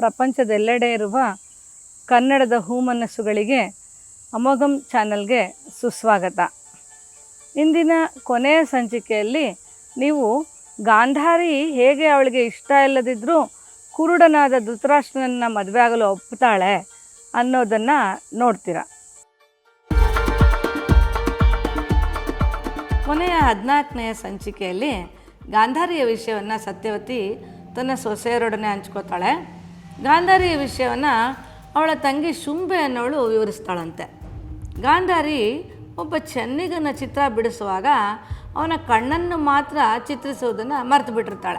ಪ್ರಪಂಚದೆಲ್ಲೆಡೆ ಇರುವ ಕನ್ನಡದ ಹೂಮನಸ್ಸುಗಳಿಗೆ ಅಮೋಘಂ ಚಾನಲ್ಗೆ ಸುಸ್ವಾಗತ. ಇಂದಿನ ಕೊನೆಯ ಸಂಚಿಕೆಯಲ್ಲಿ ನೀವು ಗಾಂಧಾರಿ ಹೇಗೆ ಅವಳಿಗೆ ಇಷ್ಟ ಇಲ್ಲದಿದ್ದರೂ ಕುರುಡನಾದ ಧೃತರಾಷ್ಟ್ರನನ್ನು ಮದುವೆ ಆಗಲು ಒಪ್ಪುತ್ತಾಳೆ ಅನ್ನೋದನ್ನು ನೋಡ್ತೀರ? ಕೊನೆಯ ಹದಿನಾಲ್ಕನೆಯ ಸಂಚಿಕೆಯಲ್ಲಿ ಗಾಂಧಾರಿಯ ವಿಷಯವನ್ನು ಸತ್ಯವತಿ ತನ್ನ ಸೊಸೆಯರೊಡನೆ ಹಂಚ್ಕೋತಾಳೆ. ಗಾಂಧಾರಿಯ ವಿಷಯವನ್ನು ಅವಳ ತಂಗಿ ಶುಂಭೆ ಅನ್ನೋಳು ವಿವರಿಸ್ತಾಳಂತೆ. ಗಾಂಧಾರಿ ಒಬ್ಬ ಚೆನ್ನಿಗನ ಚಿತ್ರ ಬಿಡಿಸುವಾಗ ಅವನ ಕಣ್ಣನ್ನು ಮಾತ್ರ ಚಿತ್ರಿಸುವುದನ್ನು ಮರೆತು ಬಿಟ್ಟಿರ್ತಾಳೆ.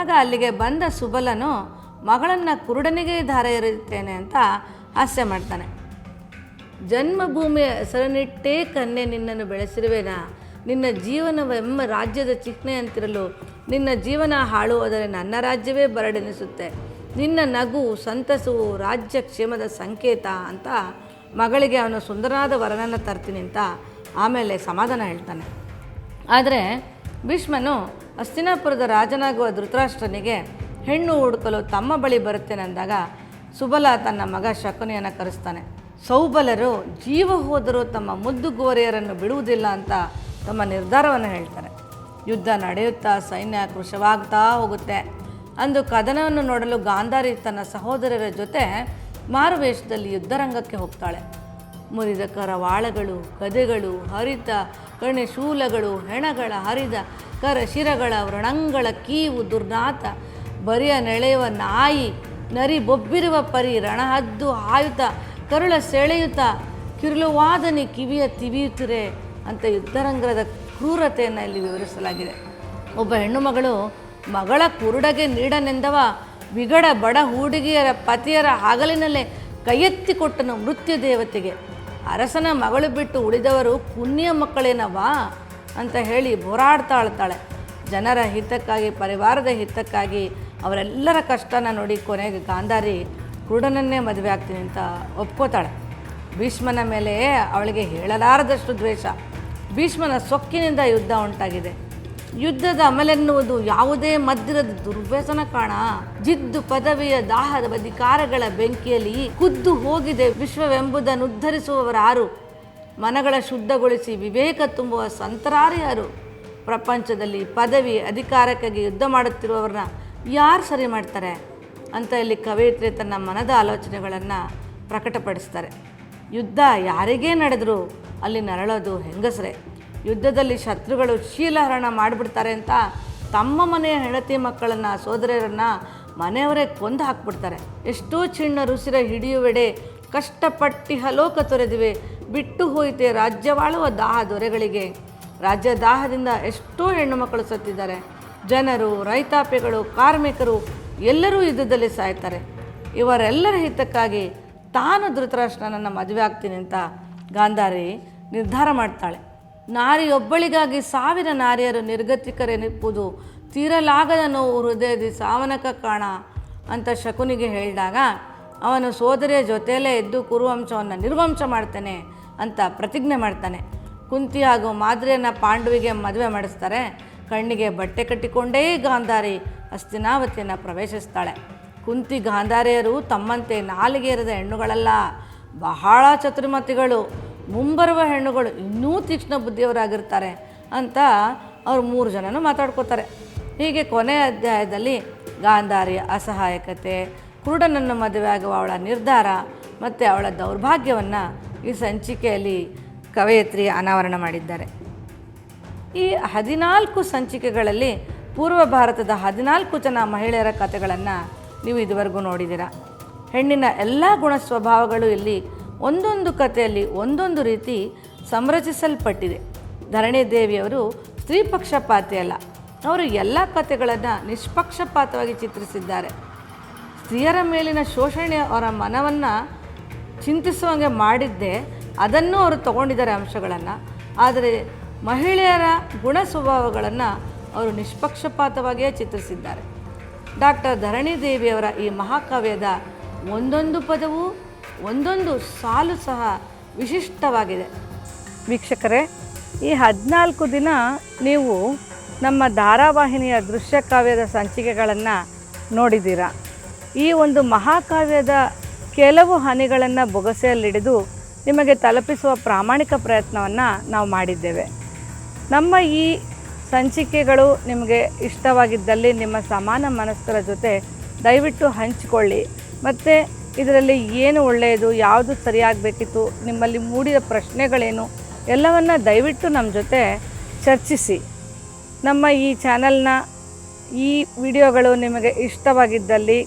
ಆಗ ಅಲ್ಲಿಗೆ ಬಂದ ಸುಬಲನು ಮಗಳನ್ನು ಕುರುಡನಿಗೆ ಧಾರೆ ಇರುತ್ತೇನೆ ಅಂತ ಹಾಸ್ಯ ಮಾಡ್ತಾನೆ. ಜನ್ಮಭೂಮಿಯ ಹೆಸರನ್ನಿಟ್ಟೇ ಕನ್ನೆ ನಿನ್ನನ್ನು ಬೆಳೆಸಿರುವೆನಾ? ನಿನ್ನ ಜೀವನವೆಮ್ಮ ರಾಜ್ಯದ ಚಿಹ್ನೆ ಅಂತಿರಲು ನಿನ್ನ ಜೀವನ ಹಾಳು ಅದರೆ ನನ್ನ ರಾಜ್ಯವೇ ಬರಡೆನಿಸುತ್ತೆ. ನಿನ್ನ ನಗು, ಸಂತಸು, ರಾಜ್ಯ ಕ್ಷೇಮದ ಸಂಕೇತ ಅಂತ ಮಗಳಿಗೆ ಅವನು ಸುಂದರವಾದ ವರನನ್ನು ತರ್ತೀನಿ ಅಂತ ಆಮೇಲೆ ಸಮಾಧಾನ ಹೇಳ್ತಾನೆ. ಆದರೆ ಭೀಷ್ಮನು ಹಸ್ತಿನಾಪುರದ ರಾಜನಾಗುವ ಧೃತರಾಷ್ಟ್ರನಿಗೆ ಹೆಣ್ಣು ಹುಡುಕಲು ತಮ್ಮ ಬಳಿ ಬರುತ್ತೇನೆಂದಾಗ ಸುಬಲ ತನ್ನ ಮಗ ಶಕುನಿಯನ್ನು ಕರೆಸ್ತಾನೆ. ಸೌಬಲರು ಜೀವ ಹೋದರೂ ತಮ್ಮ ಮುದ್ದು ಗೋರೆಯರನ್ನು ಬಿಡುವುದಿಲ್ಲ ಅಂತ ತಮ್ಮ ನಿರ್ಧಾರವನ್ನು ಹೇಳ್ತಾರೆ. ಯುದ್ಧ ನಡೆಯುತ್ತಾ ಸೈನ್ಯ ಕೃಶವಾಗ್ತಾ ಹೋಗುತ್ತೆ. ಅಂದು ಕದನವನ್ನು ನೋಡಲು ಗಾಂಧಾರಿ ತನ್ನ ಸಹೋದರರ ಜೊತೆ ಮಾರುವೇಷದಲ್ಲಿ ಯುದ್ಧರಂಗಕ್ಕೆ ಹೋಗ್ತಾಳೆ. ಮುರಿದ ಕರವಾಳಗಳು ಗದೆಗಳು ಹರಿತ ಕಣಿಶೂಲಗಳು ಹೆಣಗಳ ಹರಿದ ಕರ ಶಿರಗಳ ವ್ರಣಂಗಳ ಕೀವು ದುರ್ನಾತ ಬರಿಯ ನೆಳೆಯುವ ನಾಯಿ, ನರಿ ಬೊಬ್ಬಿರುವ ಪರಿ ರಣಹದ್ದು ಆಯುತ ಕರುಳ ಸೆಳೆಯುತ, ಕಿರುಳುವಾದನಿ ಕಿವಿಯ ತಿವಿಯುತ್ತಿರೆ ಅಂತ ಯುದ್ಧರಂಗದ ಕ್ರೂರತೆಯನ್ನು ಇಲ್ಲಿ ವಿವರಿಸಲಾಗಿದೆ. ಒಬ್ಬ ಹೆಣ್ಣು ಮಗಳು ಮಗಳ ಕುರುಡಗೆ ನೀಡನೆಂದವ ವಿಗಡ ಬಡ ಹುಡುಗಿಯರ ಪತಿಯರ ಹಗಲಿನಲ್ಲೇ ಕೈಯೆತ್ತಿ ಕೊಟ್ಟನು ಮೃತ್ಯು ದೇವತೆಗೆ. ಅರಸನ ಮಗಳು ಬಿಟ್ಟು ಉಳಿದವರು ಪುಣ್ಯ ಮಕ್ಕಳೇನವಾ ಅಂತ ಹೇಳಿ ಹೋರಾಡ್ತಾಳ್ತಾಳೆ. ಜನರ ಹಿತಕ್ಕಾಗಿ, ಪರಿವಾರದ ಹಿತಕ್ಕಾಗಿ ಅವರೆಲ್ಲರ ಕಷ್ಟನ ನೋಡಿ ಕೊನೆಗೆ ಗಾಂಧಾರಿ ಕುರುಡನನ್ನೇ ಮದುವೆ ಆಗ್ತೀನಿ ಅಂತ ಒಪ್ಕೋತಾಳೆ. ಭೀಷ್ಮನ ಮೇಲೆ ಅವಳಿಗೆ ಹೇಳಲಾರದಷ್ಟು ದ್ವೇಷ. ಭೀಷ್ಮನ ಸೊಕ್ಕಿನಿಂದ ಯುದ್ಧ ಉಂಟಾಗಿದೆ. ಯುದ್ಧದ ಅಮಲೆನ್ನುವುದು ಯಾವುದೇ ಮದ್ದಿರದ ದುರ್ವ್ಯಸನ ಕಾಣ. ಜಿದ್ದು ಪದವಿಯ ದಾಹದ ಅಧಿಕಾರಗಳ ಬೆಂಕಿಯಲ್ಲಿ ಕುದ್ದು ಹೋಗಿದೆ ವಿಶ್ವವೆಂಬುದನ್ನು ಉದ್ಧರಿಸುವವರಾರು ಮನಗಳ ಶುದ್ಧಗೊಳಿಸಿ ವಿವೇಕ ತುಂಬುವ ಸಂತರಾರ್ಯಾರು ಪ್ರಪಂಚದಲ್ಲಿ ಪದವಿ ಅಧಿಕಾರಕ್ಕಾಗಿ ಯುದ್ಧ ಮಾಡುತ್ತಿರುವವರನ್ನ ಯಾರು ಸರಿ ಮಾಡ್ತಾರೆ? ಅಂತ ಇಲ್ಲಿ ಕವಯಿತ್ರಿ ತನ್ನ ಮನದ ಆಲೋಚನೆಗಳನ್ನು ಪ್ರಕಟಪಡಿಸ್ತಾರೆ. ಯುದ್ಧ ಯಾರಿಗೇ ನಡೆದರೂ ಅಲ್ಲಿ ನರಳೋದು ಹೆಂಗಸರೇ? ಯುದ್ಧದಲ್ಲಿ ಶತ್ರುಗಳು ಶೀಲಹರಣ ಮಾಡಿಬಿಡ್ತಾರೆ ಅಂತ ತಮ್ಮ ಮನೆಯ ಹೆಂಡತಿ ಮಕ್ಕಳನ್ನು, ಸೋದರರನ್ನು ಮನೆಯವರೇ ಕೊಂದು ಹಾಕ್ಬಿಡ್ತಾರೆ. ಎಷ್ಟೋ ಚಿಣ್ಣ ರುಸಿರ ಹಿಡಿಯುವೆಡೆ ಕಷ್ಟಪಟ್ಟಿ ಹಲೋಕ ತೊರೆದಿವೆ, ಬಿಟ್ಟು ಹೋಯಿತೆ ರಾಜ್ಯವಾಳುವ ದಾಹ ದೊರೆಗಳಿಗೆ. ರಾಜ್ಯ ದಾಹದಿಂದ ಎಷ್ಟೋ ಹೆಣ್ಣು ಮಕ್ಕಳು ಸತ್ತಿದ್ದಾರೆ. ಜನರು, ರೈತಾಪಿಗಳು, ಕಾರ್ಮಿಕರು ಎಲ್ಲರೂ ಯುದ್ಧದಲ್ಲಿ ಸಾಯ್ತಾರೆ. ಇವರೆಲ್ಲರ ಹಿತಕ್ಕಾಗಿ ತಾನು ಧೃತರಾಷ್ಟ್ರನನ್ನು ಮದುವೆ ಆಗ್ತೀನಿ ಅಂತ ಗಾಂಧಾರಿ ನಿರ್ಧಾರ ಮಾಡ್ತಾಳೆ. ನಾರಿಯೊಬ್ಬಳಿಗಾಗಿ ಸಾವಿರ ನಾರಿಯರು ನಿರ್ಗತಿಕರೆನಿಪ್ಪುದು. ತೀರಲಾಗದ ನೋವು ಹೃದಯದಿ ಸಾವನಕ ಕಾಣ ಅಂತ ಶಕುನಿಗೆ ಹೇಳಿದಾಗ, ಅವನು ಸೋದರಿಯ ಜೊತೆಯಲ್ಲೇ ಎದ್ದು ಕುರುವಂಶವನ್ನು ನಿರ್ವಂಶ ಮಾಡ್ತಾನೆ ಅಂತ ಪ್ರತಿಜ್ಞೆ ಮಾಡ್ತಾನೆ. ಕುಂತಿ ಹಾಗೂ ಮಾದರಿಯನ್ನು ಪಾಂಡುವಿಗೆ ಮದುವೆ ಮಾಡಿಸ್ತಾರೆ. ಕಣ್ಣಿಗೆ ಬಟ್ಟೆ ಕಟ್ಟಿಕೊಂಡೇ ಗಾಂಧಾರಿ ಹಸ್ತಿನಾವತಿಯನ್ನು ಪ್ರವೇಶಿಸ್ತಾಳೆ. ಕುಂತಿ ಗಾಂಧಾರಿಯರು ತಮ್ಮಂತೆ ನಾಲಿಗೆ ಇರದ ಹೆಣ್ಣುಗಳಲ್ಲ, ಬಹಳ ಚತುರ್ಮತಿಗಳು. ಮುಂಬರುವ ಹೆಣ್ಣುಗಳು ಇನ್ನೂ ತೀಕ್ಷ್ಣ ಬುದ್ಧಿಯವರಾಗಿರ್ತಾರೆ ಅಂತ ಅವ್ರು ಮೂರು ಜನನೂ ಮಾತಾಡ್ಕೋತಾರೆ. ಹೀಗೆ ಕೊನೆಯ ಅಧ್ಯಾಯದಲ್ಲಿ ಗಾಂಧಾರಿಯ ಅಸಹಾಯಕತೆ, ಕುರುಡನನ್ನು ಆಗುವ ಅವಳ ನಿರ್ಧಾರ ಮತ್ತು ಅವಳ ದೌರ್ಭಾಗ್ಯವನ್ನು ಈ ಸಂಚಿಕೆಯಲ್ಲಿ ಕವಯತ್ರಿ ಅನಾವರಣ ಮಾಡಿದ್ದಾರೆ. ಈ ಹದಿನಾಲ್ಕು ಸಂಚಿಕೆಗಳಲ್ಲಿ ಪೂರ್ವ ಭಾರತದ ಹದಿನಾಲ್ಕು ಜನ ಮಹಿಳೆಯರ ಕಥೆಗಳನ್ನು ನೀವು ಇದುವರೆಗೂ ನೋಡಿದ್ದೀರಾ. ಹೆಣ್ಣಿನ ಎಲ್ಲ ಗುಣ ಸ್ವಭಾವಗಳು ಇಲ್ಲಿ ಒಂದೊಂದು ಕಥೆಯಲ್ಲಿ ಒಂದೊಂದು ರೀತಿ ಸಂರಚಿಸಲ್ಪಟ್ಟಿದೆ. ಧರಣಿ ದೇವಿಯವರು ಸ್ತ್ರೀ ಪಕ್ಷಪಾತಿ ಅಲ್ಲ. ಅವರು ಎಲ್ಲ ಕಥೆಗಳನ್ನು ನಿಷ್ಪಕ್ಷಪಾತವಾಗಿ ಚಿತ್ರಿಸಿದ್ದಾರೆ. ಸ್ತ್ರೀಯರ ಮೇಲಿನ ಶೋಷಣೆ ಅವರ ಮನವನ್ನು ಚಿಂತಿಸುವಂಗೆ ಮಾಡಿದ್ದೆ ಅದನ್ನು ಅವರು ತಗೊಂಡಿದ್ದಾರೆ ಅಂಶಗಳನ್ನು. ಆದರೆ ಮಹಿಳೆಯರ ಗುಣ ಸ್ವಭಾವಗಳನ್ನು ಅವರು ನಿಷ್ಪಕ್ಷಪಾತವಾಗಿಯೇ ಚಿತ್ರಿಸಿದ್ದಾರೆ. ಡಾಕ್ಟರ್ ಧರಣಿ ದೇವಿಯವರ ಈ ಮಹಾಕಾವ್ಯದ ಒಂದೊಂದು ಪದವು ಒಂದೊಂದು ಸಾಲು ಸಹ ವಿಶಿಷ್ಟವಾಗಿದೆ. ವೀಕ್ಷಕರೇ, ಈ ಹದಿನಾಲ್ಕು ದಿನ ನೀವು ನಮ್ಮ ಧಾರಾವಾಹಿನಿಯ ದೃಶ್ಯ ಕಾವ್ಯದ ಸಂಚಿಕೆಗಳನ್ನು ನೋಡಿದ್ದೀರಾ. ಈ ಒಂದು ಮಹಾಕಾವ್ಯದ ಕೆಲವು ಹನಿಗಳನ್ನು ಬೊಗಸೆಯಲ್ಲಿಡಿದು ನಿಮಗೆ ತಲುಪಿಸುವ ಪ್ರಾಮಾಣಿಕ ಪ್ರಯತ್ನವನ್ನು ನಾವು ಮಾಡಿದ್ದೇವೆ. ನಮ್ಮ ಈ ಸಂಚಿಕೆಗಳು ನಿಮಗೆ ಇಷ್ಟವಾಗಿದ್ದಲ್ಲಿ ನಿಮ್ಮ ಸಮಾನ ಮನಸ್ಕರ ಜೊತೆ ದಯವಿಟ್ಟು ಹಂಚಿಕೊಳ್ಳಿ. ಮತ್ತು ಇದರಲ್ಲಿ ಏನು ಒಳ್ಳೆಯದು, ಯಾವುದು ಸರಿಯಾಗಬೇಕಿತ್ತು, ನಿಮ್ಮಲ್ಲಿ ಮೂಡಿದ ಪ್ರಶ್ನೆಗಳೇನು, ಎಲ್ಲವನ್ನು ದಯವಿಟ್ಟು ನಮ್ಮ ಜೊತೆ ಚರ್ಚಿಸಿ. ನಮ್ಮ ಈ ಚಾನಲ್ನ ಈ ವಿಡಿಯೋಗಳು ನಿಮಗೆ ಇಷ್ಟವಾಗಿದ್ದಲ್ಲಿ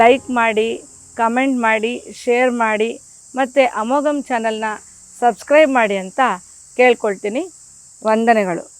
ಲೈಕ್ ಮಾಡಿ, ಕಮೆಂಟ್ ಮಾಡಿ, ಶೇರ್ ಮಾಡಿ, ಮತ್ತು ಅಮೋಘಂ ಚಾನಲ್ನ ಸಬ್ಸ್ಕ್ರೈಬ್ ಮಾಡಿ ಅಂತ ಕೇಳ್ಕೊಳ್ತೀನಿ. ವಂದನೆಗಳು.